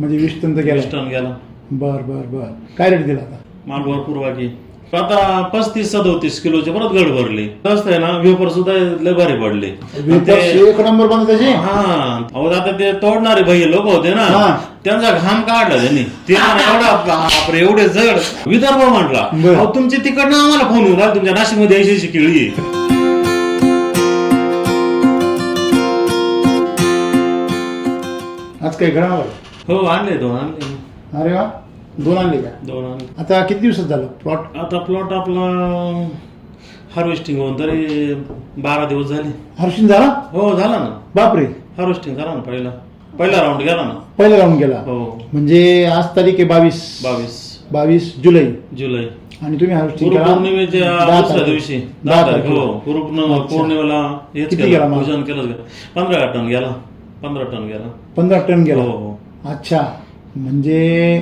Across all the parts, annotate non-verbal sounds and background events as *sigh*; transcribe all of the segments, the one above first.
म्हणजे वीस टन तर गेला. वीस टन गेला. बर बर बर. काय रेट दिला आता? माल भरपूर बाकी आता पस्तीस सदोतीस किलोचे परत गड भरले. जास्त आहे ना वेपर सुद्धा लय भारी पडले. एक नंबर बनत त्याचे? हा. अहो आता ते तोडणारे भैया लोक होते ना. हा. त्यांचा घाम काढला त्यांनी. ते म्हणे, एवढा बापरे एवढे जड. विदर्भ म्हटला बरं. अहो तुमचे तिकडनं आम्हाला फोन होऊन तुमच्या नाशिकमध्ये ऐंशी ऐंशी केळी आहे. आज काही घडावं हो आणले दोन आणले. अरे वा दोन आणले का? दोन आणले. आता किती दिवसात झालं? प्लॉट आता प्लॉट आपला हार्वेस्टिंग होऊन तरी बारा दिवस झाले. हर्षिन झाला? हो झाला ना. बापरे. हार्वेस्टिंग झाला ना पहिला. पहिला राऊंड गेला ना. पहिला राऊंड गेला. हो. म्हणजे आज तारीख आहे बावीस. बावीस. बावीस जुलै. जुलै. आणि तुम्ही हार्वेस्टिंग गुरु केला पौर्णिमेच्या दहा दुसऱ्या तारीख. दिवशी. दहा दहा तारीख तारखेला. हो. अच्छा. पौर्णिमेला हेच किती गेला केलं माल? पूजन केलं पंधरा टन गेला. पंधरा टन गेला. पंधरा टन गेला. हो हो. अच्छा. म्हणजे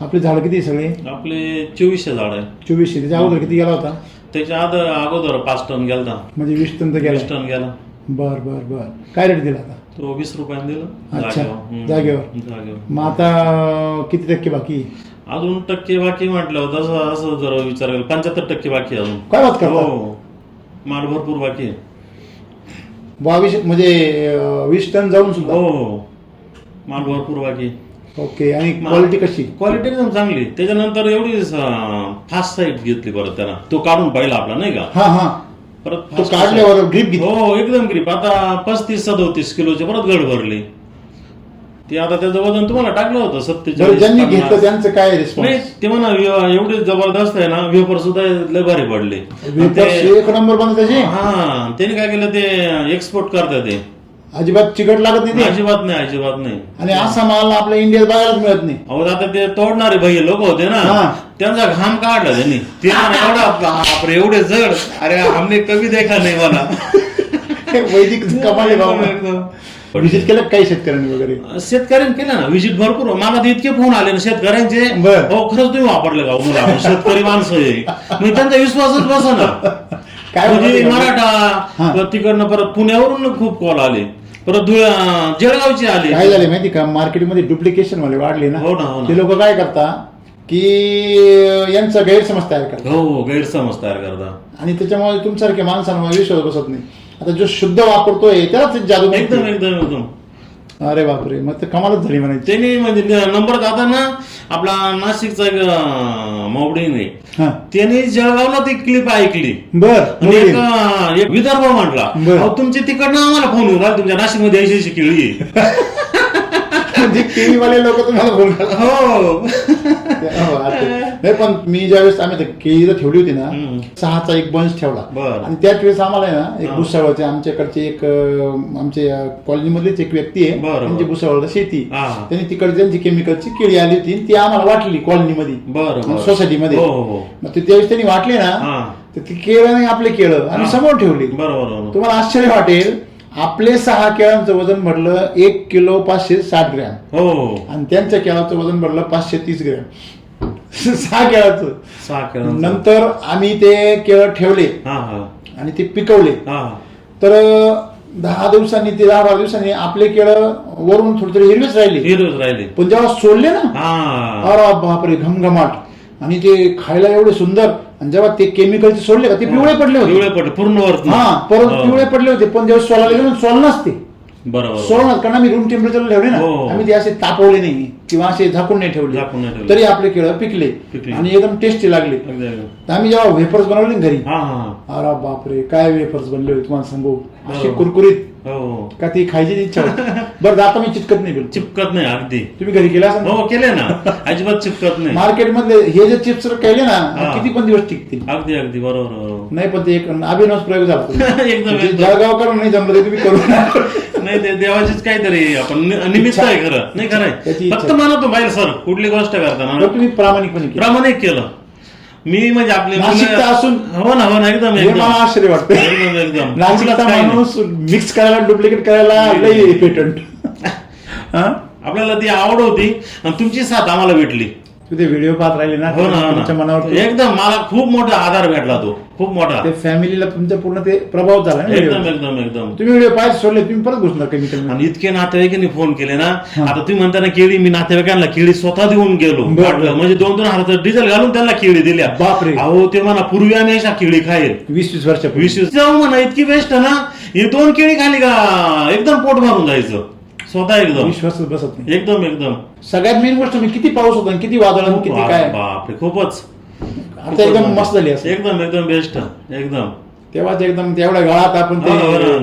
आपले झाड किती सगळे? आपले चोवीसशे झाड आहे. चोवीसशे. त्याच्या अगोदर किती गेला होता? त्याच्या आद अगोदर पाच टन गेला म्हणजे वीस टन तर वीस गेला टन गेला. बर बर बर. काय रेट दिला आता तो वीस रुपयाने दिलं. अच्छा. हम्म. जागेवर. जागेवर. मग आता किती टक्के बाकी? अजून टक्के बाकी म्हटलं तसं असं जर विचार केला पंच्याहत्तर टक्के बाकी आहे अजून. काय बात करता? हो. माल भरपूर बाकी आहे. बावीस म्हणजे अं, वीस टन जाऊन सुद्धा? हो हो. माल भरपूर बाकी. आहे. ओके आणि क्वालिटी कशी? क्वालिटी एकदम चांगली. त्याच्यानंतर एवढी फास्ट साईट घेतली परत त्याला तो काढून पाहिला आपला नाही का? हा हा. परत तो fast काढल्यावर ग्रीप. घेतली. हो एकदम ग्रीप आता पस्तीस सदोतीस किलोचे परत गड भरले. ते आता त्याचं वजन तुम्हाला टाकलं होतं बरं सत्तेचाळीस ज्यांनी. घेतलं त्यांचं काय नाही रिस्पॉन्स ते म्हणा एव- एवढे जबरदस्त आहे ना वेपर सुद्धा लय भारी पडले. ते- एक नंबर बनत त्याचे हा त्याने काय केलं ते एक्सपोर्ट करतात ते. अजिबात चिकट लागत नाही ते. अजिबात नाही अजिबात नाही. आणि असा माल आपल्या इंडियात बघायलाच मिळत नाही. अहो आता ते तोडणारे भैया लोक होते ना हा. त्यांचा घाम काढला त्यांनी. ते म्हणे, एवढा बापरे एवढे जड. अरे हमने कधी देखा नाही मला. *laughs* वैदिक कमाले एकदम. विजिट केलं काही शेतकऱ्यांनी वगैरे? शेतकऱ्यांनी केलं ना व्हिजिट भरपूर. मला तर इतके फोन आले ना शेतकऱ्यांचे. बर. हो खरंच तुम्ही वापरले का मुलं? आपण शेतकरी माणसं आहे. म्हणजे त्यांचा विश्वासच बसा ना *laughs* काय म्हणजे? हा. मराठा तिकडनं परत पुण्यावरून खूप कॉल आले. परत धुळ्या जळगावचे आले. काय झाले माहिती का? मार्केटमध्ये डुप्लिकेशन वाले वाढले ना. हो ना, हो ना. ते लोक काय करतात की यांचा गैरसमज तयार करतात हो हो गैरसमज तयार करता. आणि त्याच्यामुळे तुमच्यासारख्या माणसांना विश्वास बसत नाही. आता जो शुद्ध वापरतोय त्यालाच जादू एकदम. एकदम एकदम. अरे बापरे मग तर कमालच झाली म्हणायची. त्यांनी म्हणजे नंबर आता ना आपला नाशिकचा एक अं, मावडी नाही. हा. त्याने जळगावला ती क्लिप ऐकली. बर एक अं, एक विदर्भ म्हटला. बरं. अहो, तुमचे तिकडनं आम्हाला फोन होऊन राहिला, तुमच्या नाशिकमध्ये ऐंशी ऐंशी केळी. आहे. *laughs* म्हणजे केळी वाले लोक तुम्हाला फोन हो. हो, आता- नाही पण मी ज्यावेळेस आम्ही केळी जर ठेवली होती ना. सहाचा एक बंच ठेवला. आणि त्याच वेळेस आम्हाला ना एक. भुसावळचे आमच्याकडचे एक आमचे कॉलनीमधलीच एक व्यक्ती आहे त्यांची बरं. भुसावळला शेती. त्यांनी तिकडे त्यांची केमिकलची केळी आली होती ती आम्हाला वाटली कॉलनीमध्ये बरं बरं सोसायटीमध्ये हो हो हो मग ते त्यावेळेस त्यांनी वाटले. ना तर ती केळं नाही आपले केळं आम्ही हा. समोर ठेवली बरोबर तुम्हाला आश्चर्य वाटेल आपले सहा केळांचं वजन भरलं एक किलो पाचशे साठ ग्रॅम हो हो आणि त्यांच्या केळाचं वजन भरलं पाचशे तीस ग्रॅम सहा केळाचं सहा केळं नंतर आम्ही ते केळं ठेवले. हा हा. आणि ते पिकवले. हा. तर दहा दिवसांनी ते दहा बारा दिवसांनी आपले केळं वरून थोडी थोडी हिरवेच राहिले. हिरोज राहिले. पण जेव्हा सोडले ना हा. अरे बापरे घमघमाट. आणि ते खायला एवढे सुंदर. आणि जेव्हा ते केमिकलचे सोडले का ते पिवळे पडले होते. पिवळे पडले पूर्ण वर हा परत पिवळे पडले होते. पण जेव्हा सोलायला गेलो सोलनाच ते बरोबर सोडणार कारण आम्ही रूम टेम्परेचरला ठेवले ना हो. आम्ही ते असे तापवले नाही किंवा असे झाकून नाही ठेवले झाकून नाही ठेवले. तरी आपले केळं पिकले पिकले. आणि एकदम टेस्टी लागले अगदी अगदी. तर आम्ही जेव्हा वेफर्स बनवले ना घरी हा हा हा. अरे बापरे काय वेफर्स बनले होते तुम्हाला सांगू असे. कुरकुरीत हो. हो का ती खायची इच्छा होती? बरं आता मी चिटकत नाही बिलकुल. चिपकत नाही अगदी. तुम्ही घरी केला असं हो केले ना. अजिबात चिपकत नाही. मार्केट मधले हे जे चिप्स केले ना हा. किती पण दिवस टिकतील. अगदी अगदी बरोबर बरोबर. नाही पण ते एक अभिनव प्रयोग झाला. *laughs* एकदम, म्हणजे. जळगावकर नाही जमलं ते तुम्ही करू नका. नाही ते देवाचीच काहीतरी आपण नि- निमित्त आहे खरं. नाही खरं आहे. इच्छा. फक्त म्हणतो बाहेर सर कुठली गोष्ट करताना तुम्ही प्रामाणिकपणे केलं. प्रामाणिक केलं. मी म्हणजे आपले नाशिकचा असून हो ना हो ना एकदम हे आश्चर्य वाटतं एकदम एकदम. नाशिकचा कुठलाच काही नाही. माणूस मिक्स करायला डुप्लिकेट करायला लई पेटंट *laughs* आपल्याला ती आवड होती आणि तुमची साथ आम्हाला भेटली. तुझे व्हिडिओ पाहत राहिले ना हो ना हो तुमच्या ना मनावर एकदम मला खूप मोठा आधार भेटला तो. खूप मोठा. ते फॅमिलीला तुमच्या पूर्ण ते प्रभाव झाला ना एकदम. एकदम एकदम. तुम्ही व्हिडिओ पाहायचे सोडले तुम्ही परत घुसणार केमिकल आणि इतके नातेवाईकांनी फोन केले ना आता तुम्ही म्हणता ना केळी मी नातेवाईकांना केळी स्वतः देऊन गेलो. बरं. वाटलं. म्हणजे दोन दोन हजार डिझेल घालून त्यांना केळी दिल्या. बापरे. अहो ते म्हणा पूर्वी आम्ही अशा केळी खाईल वीस वीस वर्षापूर्वी. वीस वीस जाऊ म्हणा इतकी बेस्ट ना ही दोन केळी खाली का एकदम पोट भरून जायचं. स्वतः एकदम. विश्वासच बसत नाही. एकदम एकदम. सगळ्यात मेन गोष्ट म्हणजे किती पाऊस होता आणि किती वादळ आणि किती काय? बापरे खूपच. आता एकदम मस्त झाली असं एकदम एकदम बेस्ट एकदम. तेव्हाच एकदम तेवढ्या गाळात आपण ते.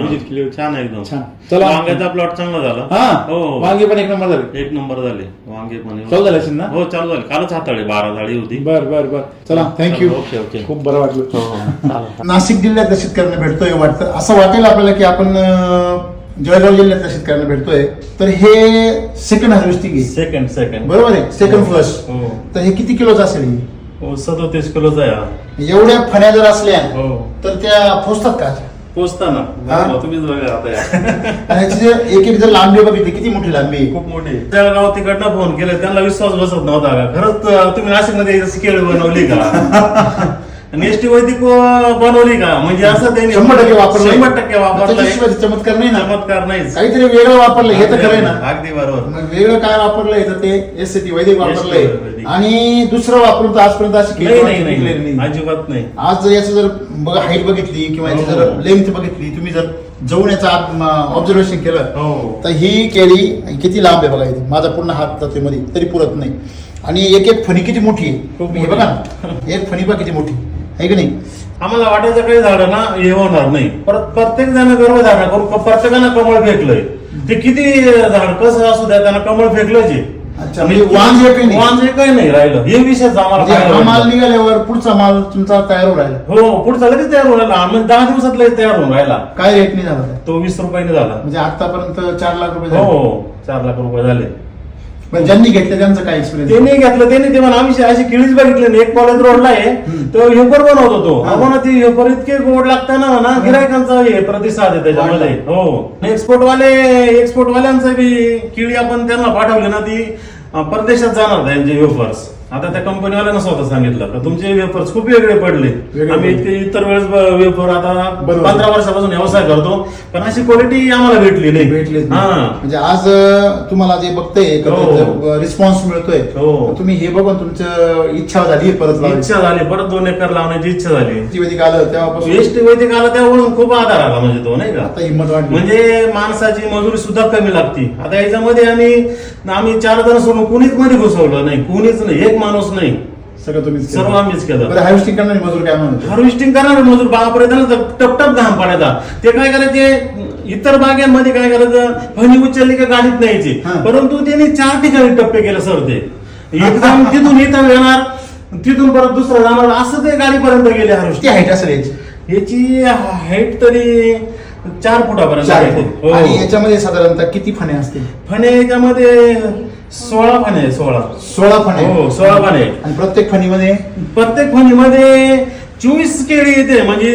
विजिट केली होती. छान एकदम. छान. चला. वांग्याचा प्लॉट चांगला झाला. हा. हो वांगे पण एक नंबर झाले. एक नंबर झाले. वांगे पण चालू झाले असेल ना? हो चालू झाले. कालच हाताळे बारा झाडी होती. बर बर बर. चला थँक्यू ओके ओके. खूप बरं वाटलं. हो हो. *laughs* नाशिक जिल्ह्यातल्या शेतकऱ्यांना भेटतोय वाटतं. असं वाटेल आपल्याला की आपण अं, जळगाव जिल्ह्यातल्या शेतकऱ्यांना भेटतोय. तर हे सेकंड हार्वेस्टिंग आहे सेकंड सेकंड बरोबर आहे? सेकंड फ्लश हो. तर हे किती किलोचं असेल हे? हो सदोतीस किलोचा आहे हा. एवढ्या फण्या जर असल्या हो. तर त्या पोचतात का? पोचताना हा? बघा, तुम्हीच बघा आता या. *laughs* आणि याची जर एक एक जर लांबी बघितली किती मोठी लांबी? आहे? खूप मोठी. जळगाव तिकडनं फोन केले त्यांना विश्वास बसत नव्हता का? खरंच अं, तुम्ही नाशिकमध्ये केळी बनवली का? *laughs* आणि एसटी वैदिक बनवली का? म्हणजे असं त्यांनी शंभर टक्के वापरलंय. शंभर टक्के त्याच्याशिवाय चमत्कार नाही ना. चमत्कार नाहीच काहीतरी वेगळं वापरलं हे तर खरंय ना. अगदी बरोबर. वेगळं काय वापरलंय तर ते एस सी वैदिक वापरलंय. आणि दुसरं वापरून तर आजपर्यंत अशी नाही नाही नाही नाही. अजिबात नाही. आज जर याचं जर बघा हाईट बघितली किंवा याची हो. जर लेंथ बघितली तुम्ही जर जाऊन याचं ऑब्झर्वेशन केलं हो. तर ही केळी किती लांब आहे बघा माझा पूर्ण हात जातोयमध्ये तरी पुरत नाही. आणि एक एक फणी किती मोठी आहे? खूप हे मोठी. बघा ना. एक फणी बघा किती मोठी. आहे की नाही? आम्हाला वाटायचं काही झाडं ना हे होणार नाही. परत प्रत्येक जण गर्भधारणा करून प्रत्येकानं कमळ फेकलंय. ते किती झाड कसं असू द्या त्यांना कमळ फेकलंच आहे. अच्छा, म्हणजे वांज नाही. वांज एकही नाही राहिलं. हे विषय आम्हाला म्हणजे पाहायला हा माल भेटला. निघाल्यावर पुढचा माल तुमचा तयार होऊन राहिला. हो पुढचा लगेच तयार होऊन राहिला. म्हणजे दहा दिवसात लगेच तयार होऊन राहिला. काय रेट नाही झाला? तो वीस रुपयाने झाला. म्हणजे आतापर्यंत चार लाख रुपये हो झाले. हो चार लाख रुपये झाले. पण ज्यांनी घेतले त्यांचा काय एक्सपिरियन्स त्यांनी घेतलं त्यांनी ते म्हणा आम्ही अशी किळीच बघितली नाही. एक कॉलेज रोडला आहे तो हेपर बनवतो तो हा. आपण ती हेपर इतके गोड लागतं ना ना गिरायकांचा हे प्रतिसाद आहे त्याच्यामध्ये. हो. एक्सपोर्ट वाले एक्सपोर्ट वाल्यांचं बी किळी आपण त्यांना पाठवली ना ती अं, परदेशात जाणार त्यांचे वेफर्स आता त्या कंपनीवाल्यानं स्वतः सांगितलं का तुमचे वेफर्स खूप वेगळे पडले आम्ही. इतके इतर वेळेस वेफर आता. पंधरा वर्षापासून व्यवसाय करतो पण अशी क्वालिटी आम्हाला भेटली नाही नाही. म्हणजे आज तुम्हाला जे बघताय हो. रिस्पॉन्स मिळतोय हो. तुम्ही हे बघून तुमचं इच्छा झाली परत इच्छा झाली परत दोन एकर लावण्याची इच्छा झाली जीवधिक आलं तेव्हापासून वेस्ट वैदिक आला त्यावरून खूप आधार आला म्हणजे तो नाही का आता हिंमत वाटली म्हणजे माणसाची मजुरी सुद्धा कमी लागती आता याच्यामध्ये आम्ही आम्ही चार जण सोडून कुणीच मध्ये घुसवलं नाही कुणीच नाही एक माणूस नाही. सगळं तुम्हीच केलं. सर्व आम्हीच केलं. हार्वेस्टिंग करणारे मजूर काय म्हणत हार्वेस्टिंग करणारे मजूर बापरे तर टपटप घाम पडायचा. ते काय करायचे? इतर बागेमध्ये काय करायचं? फणी उचलली का गाडीत न्यायची. परंतु त्यांनी चार ठिकाणी टप्पे केले सर ते. एकदम तिथून इथं येणार तिथून परत दुसरं जाणार असं ते गाडीपर्यंत गेले हार्वेस्टिंग हाईट असेल याची. याची हाईट तरी चार फुटापर्यंत. हो. आणि याच्यामध्ये साधारणतः किती फणे असतील? फणे याच्यामध्ये सोळा फणे आहे, सोळा. सोळा फणे. हो सोळा फणे. आहे. आणि प्रत्येक फणीमध्ये? प्रत्येक फणीमध्ये चोवीस केळी येते म्हणजे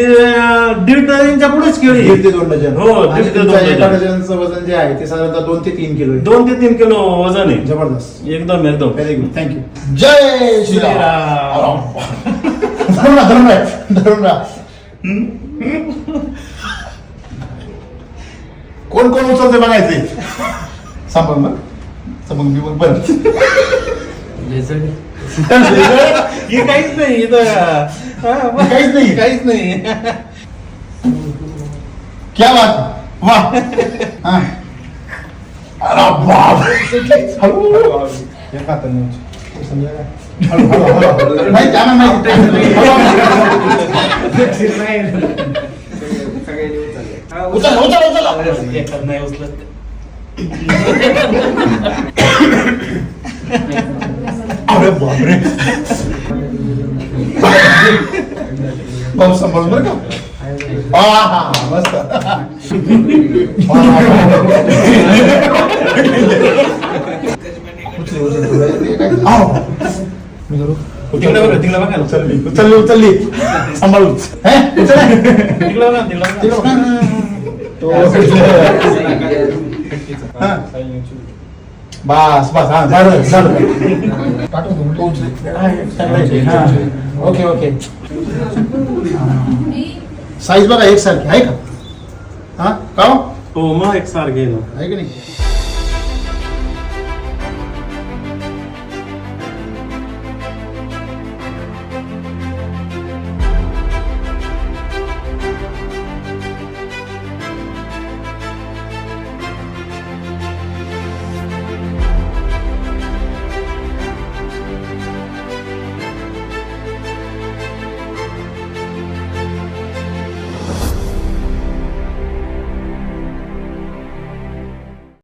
दीड डझनच्या पुढेच केळी दीड ते दोन डझन. हो दीड ते दोन डझन. वजन जे आहे ते साधारणतः दोन ते तीन किलो आहे. दोन ते तीन किलो वजन आहे. जबरदस्त. एकदम एकदम. व्हेरी गुड थँक्यू जय श्रीराम. *laughs* धरून राहा धरून राहा धरून राहा कोण कोण उचलते बघायचे सांभाळ मग सांभाळ मी मग बरं हे काहीच नाही हा. काहीच नाही. काहीच नाही क्या बात वा हा. अरे बाप हळू एक हाताने उचल. समजा का? हळू, हळू, हळू. नाही त्यांना माहिती. उचल उचल उचल एखाद नाही उचलत अरे बापरे. सांभाळून बरं का? हा हा मस्त. उचलली उचलली उचलली. सांभाळून? उचल. बस बस हा झालं झालं पाठवतो तो म्हणजे. हा, एक. हा. ओके ओके साईज बघा एकसारखी आहे का हा का हो? मग एक सारखे ना आहे की नाही